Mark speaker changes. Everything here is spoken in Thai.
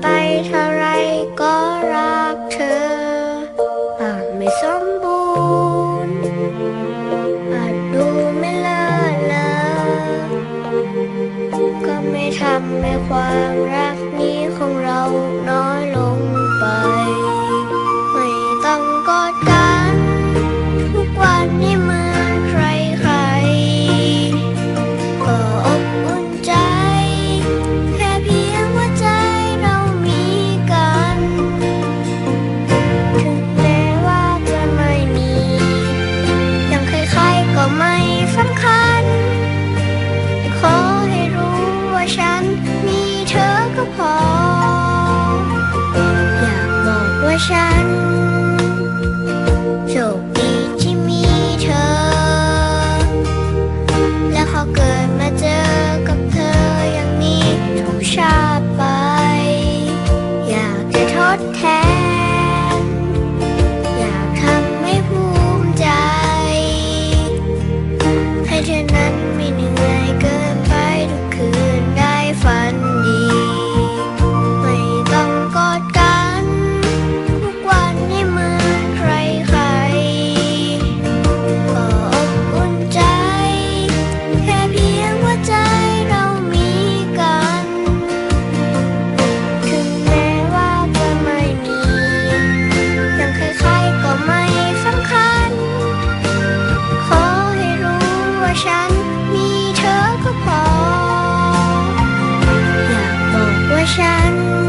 Speaker 1: ไปเท่าไรก็รักเธออาจไม่สม ฉัโชคดีที่มีเธอ และเขาเกิดมาเจอกับเธออย่างนี้ทุกชาติไป อยากจะทดแทน 山。